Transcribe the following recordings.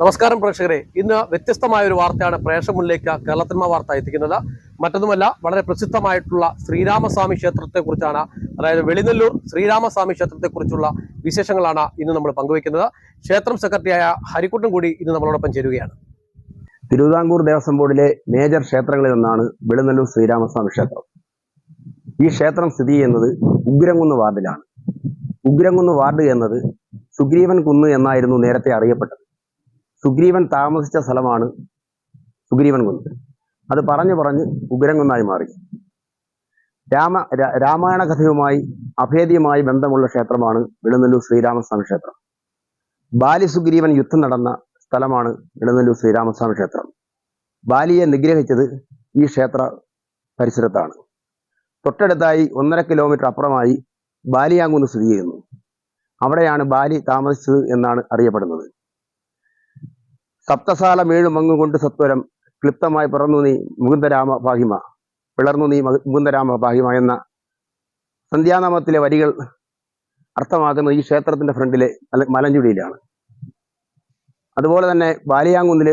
നമസ്കാരം പ്രേക്ഷകരെ. ഇന്ന് വ്യത്യസ്തമായ ഒരു വാർത്തയാണ് പ്രേക്ഷമുന്നിലേക്ക് കേരളത്തിന്മ വാർത്ത എത്തിക്കുന്നത്. മറ്റൊന്നുമല്ല വളരെ പ്രസിദ്ധമായിട്ടുള്ള ശ്രീരാമസ്വാമി ക്ഷേത്രത്തെക്കുറിച്ചാണ് അതായത് വെളിനെല്ലൂർ ശ്രീരാമസ്വാമി ക്ഷേത്രത്തെക്കുറിച്ചുള്ള വിശേഷങ്ങളാണ് ഇന്ന് നമ്മൾ പങ്കുവയ്ക്കുന്നത്. ക്ഷേത്രം സെക്രട്ടറിയായ ഹരിക്കുട്ടൻ കൂടി ഇന്ന് നമ്മളോടൊപ്പം ചേരുകയാണ്. തിരുവിതാംകൂർ ദേവസ്വം ബോർഡിലെ മേജർ ക്ഷേത്രങ്ങളിൽ ഒന്നാണ് വെളിനെല്ലൂർ ശ്രീരാമസ്വാമി ക്ഷേത്രം. ഈ ക്ഷേത്രം സ്ഥിതി ചെയ്യുന്നത് ഉഗ്രംകുന്ന് വാർഡിലാണ്. ഉഗ്രംകുന്ന് വാർഡ് എന്നത് സുഗ്രീവൻ കുന്ന് എന്നായിരുന്നു നേരത്തെ അറിയപ്പെട്ടത്. സുഗ്രീവൻ താമസിച്ച സ്ഥലമാണ് സുഗ്രീവൻ കുന്ന്. അത് പറഞ്ഞു പറഞ്ഞ് ഉഗ്രൻകുന്നായി മാറി. രാമ രാമായണ കഥയുമായി അഭേദ്യമായി ബന്ധമുള്ള ക്ഷേത്രമാണ് വെളുന്നല്ലൂർ ശ്രീരാമസ്വാമി ക്ഷേത്രം. ബാലിസുഗ്രീവൻ യുദ്ധം നടന്ന സ്ഥലമാണ് ഇടനെല്ലൂർ ശ്രീരാമസ്വാമി ക്ഷേത്രം. ബാലിയെ നിഗ്രഹിച്ചത് ഈ ക്ഷേത്ര പരിസരത്താണ്. തൊട്ടടുത്തായി ഒന്നര കിലോമീറ്റർ അപ്പുറമായി ബാലിയാങ്കുന്ന് സ്ഥിതി ചെയ്യുന്നു. അവിടെയാണ് ബാലി താമസിച്ചത് എന്നാണ് അറിയപ്പെടുന്നത്. സപ്തസാല മേഴുമങ്ങു കൊണ്ട് സത്വരം ക്ലിപ്തമായി പിറന്നു നീ മുകുന്ദരാമ ഭാഗിമ പിളർന്നു നീ മകു- മുകുന്ദരാമ പാഹിമ എന്ന സന്ധ്യാനാമത്തിലെ വരികൾ അർത്ഥമാക്കുന്നത് ഈ ക്ഷേത്രത്തിന്റെ ഫ്രണ്ടിലെ മലഞ്ചുടിയിലാണ്. അതുപോലെ തന്നെ ബാലിയാങ്കുന്നിൽ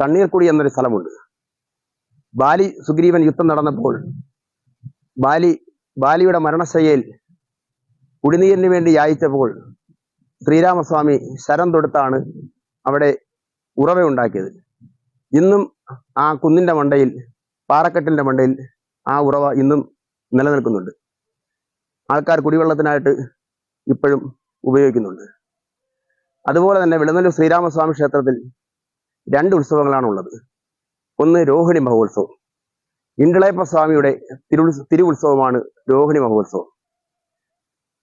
തണ്ണീർക്കുടി എന്നൊരു സ്ഥലമുണ്ട്. ബാലി സുഗ്രീവൻ യുദ്ധം നടന്നപ്പോൾ ബാലി ബാലിയുടെ മരണശയ്യയിൽ കുടിനീരിന് വേണ്ടി യാചിച്ചപ്പോൾ ശ്രീരാമസ്വാമി ശരം തൊടുത്താണ് അവിടെ ഉറവയുണ്ടാക്കിയത് ഇന്നും ആ കുന്നിന്റെ മണ്ടയിൽ പാറക്കെട്ടിന്റെ മണ്ടയിൽ ആ ഉറവ ഇന്നും നിലനിൽക്കുന്നുണ്ട്. ആൾക്കാർ കുടിവെള്ളത്തിനായിട്ട് ഇപ്പോഴും ഉപയോഗിക്കുന്നുണ്ട്. അതുപോലെ തന്നെ വിളനല്ലൂർ ശ്രീരാമസ്വാമി ക്ഷേത്രത്തിൽ രണ്ട് ഉത്സവങ്ങളാണുള്ളത്. ഒന്ന് രോഹിണി മഹോത്സവം. ഇണ്ടിളയപ്പ സ്വാമിയുടെ തിരു തിരുവുത്സവമാണ് രോഹിണി മഹോത്സവം.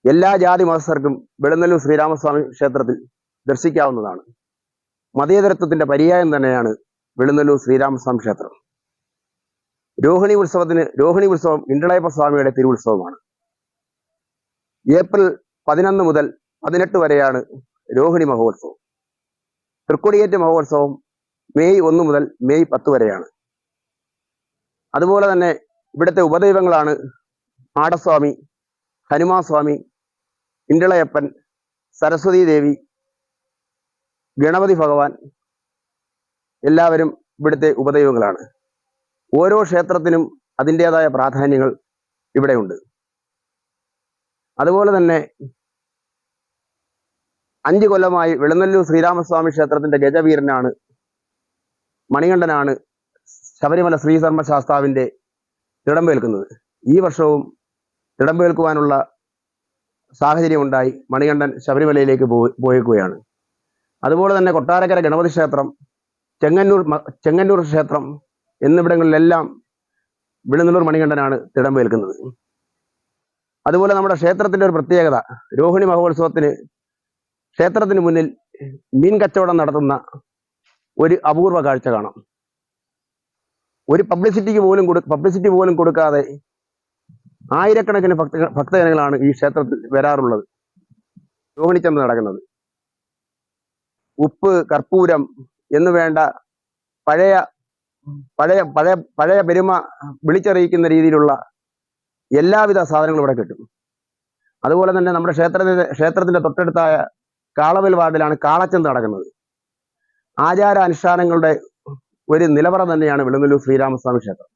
എല്ലാ ജാതി മതസ്ഥർക്കും വെളുന്നല്ലൂർ ശ്രീരാമസ്വാമി ക്ഷേത്രത്തിൽ ദർശിക്കാവുന്നതാണ്. മതേതരത്വത്തിന്റെ പര്യായം തന്നെയാണ് വെളുന്നല്ലൂർ ശ്രീരാമസ്വാമി ക്ഷേത്രം. രോഹിണി ഉത്സവത്തിന് രോഹിണി ഉത്സവം ഇണ്ടളയപ്പ സ്വാമിയുടെ തിരുവുത്സവമാണ്. ഏപ്രിൽ പതിനൊന്ന് മുതൽ പതിനെട്ട് വരെയാണ് രോഹിണി മഹോത്സവം. തൃക്കൊടിയേറ്റ് മഹോത്സവം മെയ് ഒന്ന് മുതൽ മെയ് പത്ത് വരെയാണ്. അതുപോലെ തന്നെ ഇവിടുത്തെ ഉപദൈവങ്ങളാണ് ആടസ്വാമി ഹനുമാസ്വാമി ഇണ്ടളയപ്പൻ സരസ്വതി ദേവി ഗണപതി ഭഗവാൻ എല്ലാവരും ഇവിടുത്തെ ഉപദൈവങ്ങളാണ്. ഓരോ ക്ഷേത്രത്തിനും അതിന്റെതായ പ്രാധാന്യങ്ങൾ ഇവിടെയുണ്ട്. അതുപോലെ തന്നെ അഞ്ച് കൊല്ലമായി വെളുന്നല്ലൂർ ശ്രീരാമസ്വാമി ക്ഷേത്രത്തിന്റെ ഗജവീരനാണ് മണികണ്ഠനാണ് ശബരിമല ശ്രീധർമ്മ ശാസ്താവിന്റെ തിടമ്പേൽക്കുന്നത്. ഈ വർഷവും തിടമ്പേൽക്കുവാനുള്ള സാഹചര്യമുണ്ടായി മണികണ്ഠൻ ശബരിമലയിലേക്ക് പോയി പോയേക്കുകയാണ്. അതുപോലെ തന്നെ കൊട്ടാരക്കര ഗണപതി ക്ഷേത്രം ചെങ്ങന്നൂർ ചെങ്ങന്നൂർ ക്ഷേത്രം എന്നിവിടങ്ങളിലെല്ലാം വിളുന്നൂർ മണികണ്ഠനാണ് തിടമ്പേൽക്കുന്നത്. അതുപോലെ നമ്മുടെ ക്ഷേത്രത്തിന്റെ ഒരു പ്രത്യേകത രോഹിണി മഹോത്സവത്തിന് ക്ഷേത്രത്തിന് മുന്നിൽ മീൻ കച്ചവടം നടത്തുന്ന ഒരു അപൂർവ കാഴ്ച കാണാം. ഒരു പബ്ലിസിറ്റിക്ക് പോലും കൊടു പബ്ലിസിറ്റി പോലും കൊടുക്കാതെ ആയിരക്കണക്കിന് ഭക്ത ഭക്തജനങ്ങളാണ് ഈ ക്ഷേത്രത്തിൽ വരാറുള്ളത് രോഹിണിച്ചന്ത് നടക്കുന്നത്. ഉപ്പ് കർപ്പൂരം എന്ന് വേണ്ട പഴയ പഴയ പഴയ പഴയ പെരുമ വിളിച്ചറിയിക്കുന്ന രീതിയിലുള്ള എല്ലാവിധ സാധനങ്ങളും ഇവിടെ കിട്ടും. അതുപോലെ തന്നെ നമ്മുടെ ക്ഷേത്രത്തിന്റെ ക്ഷേത്രത്തിന്റെ തൊട്ടടുത്തായ കാളവൽ വാർഡിലാണ് കാളച്ചന്ത് നടക്കുന്നത്. ആചാര അനുഷ്ഠാനങ്ങളുടെ ഒരു നിലവറ തന്നെയാണ് വെളുങ്ങല്ലൂർ ശ്രീരാമസ്വാമി ക്ഷേത്രം.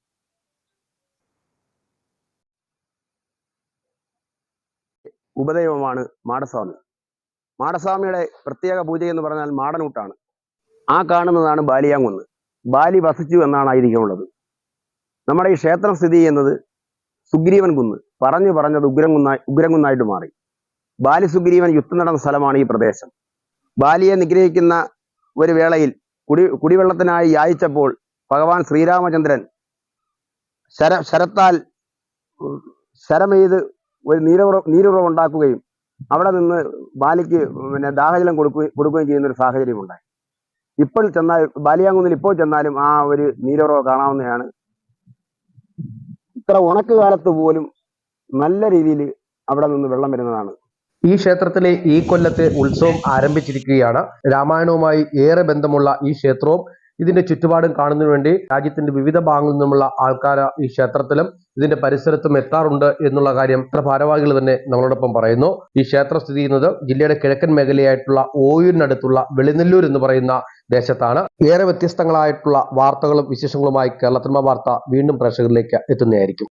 ഉപദൈവമാണ് മാടസ്വാമി. മാടസ്വാമിയുടെ പ്രത്യേക പൂജ എന്ന് പറഞ്ഞാൽ മാടനൂട്ടാണ്. ആ കാണുന്നതാണ് ബാലിയാങ്കുന്ന്. ബാലി വസിച്ചു എന്നാണ് ഐതിഹ്യമുള്ളത് നമ്മുടെ ഈ ക്ഷേത്രം സ്ഥിതി ചെയ്യുന്നത് സുഗ്രീവൻ കുന്ന്. പറഞ്ഞു പറഞ്ഞത് ഉഗ്രങ്കുന്നായി ഉഗ്രങ്കുന്നായിട്ട് മാറി. ബാലി സുഗ്രീവൻ യുദ്ധം നടന്ന സ്ഥലമാണ് ഈ പ്രദേശം. ബാലിയെ നിഗ്രഹിക്കുന്ന ഒരു വേളയിൽ കുടി കുടിവെള്ളത്തിനായി യാചിച്ചപ്പോൾ ഭഗവാൻ ശ്രീരാമചന്ദ്രൻ ശര ശരത്താൽ ശരമെയ്ത് ഒരു നീരുറ നീരുറവ് ഉണ്ടാക്കുകയും അവിടെ നിന്ന് ബാലിക്ക് പിന്നെ ദാഹജലം കൊടുക്കുകയും കൊടുക്കുകയും ചെയ്യുന്ന ഒരു സാഹചര്യം ഉണ്ടായി ഇപ്പോൾ ചെന്നാൽ ബാലിയാങ്കുന്നിൽ ഇപ്പോൾ ചെന്നാലും ആ ഒരു നീരുറവ് കാണാവുന്നതാണ്. ഇത്ര ഉണക്ക് കാലത്ത് പോലും നല്ല രീതിയിൽ അവിടെ നിന്ന് വെള്ളം വരുന്നതാണ്. ഈ ക്ഷേത്രത്തിലെ ഈ കൊല്ലത്തെ ഉത്സവം ആരംഭിച്ചിരിക്കുകയാണ്. രാമായണവുമായി ഏറെ ബന്ധമുള്ള ഈ ക്ഷേത്രവും ഇതിന്റെ ചുറ്റുപാടും കാണുന്നതിന് വേണ്ടി രാജ്യത്തിന്റെ വിവിധ ഭാഗങ്ങളിൽ നിന്നുമുള്ള ആൾക്കാർ ഈ ക്ഷേത്രത്തിലും ഇതിന്റെ പരിസരത്തും എത്താറുണ്ട് എന്നുള്ള കാര്യം ഭാരവാഹികൾ തന്നെ നമ്മളോടൊപ്പം പറയുന്നു. ഈ ക്ഷേത്രം സ്ഥിതി ചെയ്യുന്നത് ജില്ലയുടെ കിഴക്കൻ മേഖലയായിട്ടുള്ള ഓയൂരിനടുത്തുള്ള വെളിനെല്ലൂർ എന്ന് പറയുന്ന ദേശത്താണ്. ഏറെ വ്യത്യസ്തങ്ങളായിട്ടുള്ള വാർത്തകളും വിശേഷങ്ങളുമായി കേരളത്തിന്മ വാർത്ത വീണ്ടും പ്രേക്ഷകരിലേക്ക് എത്തുന്നതായിരിക്കും.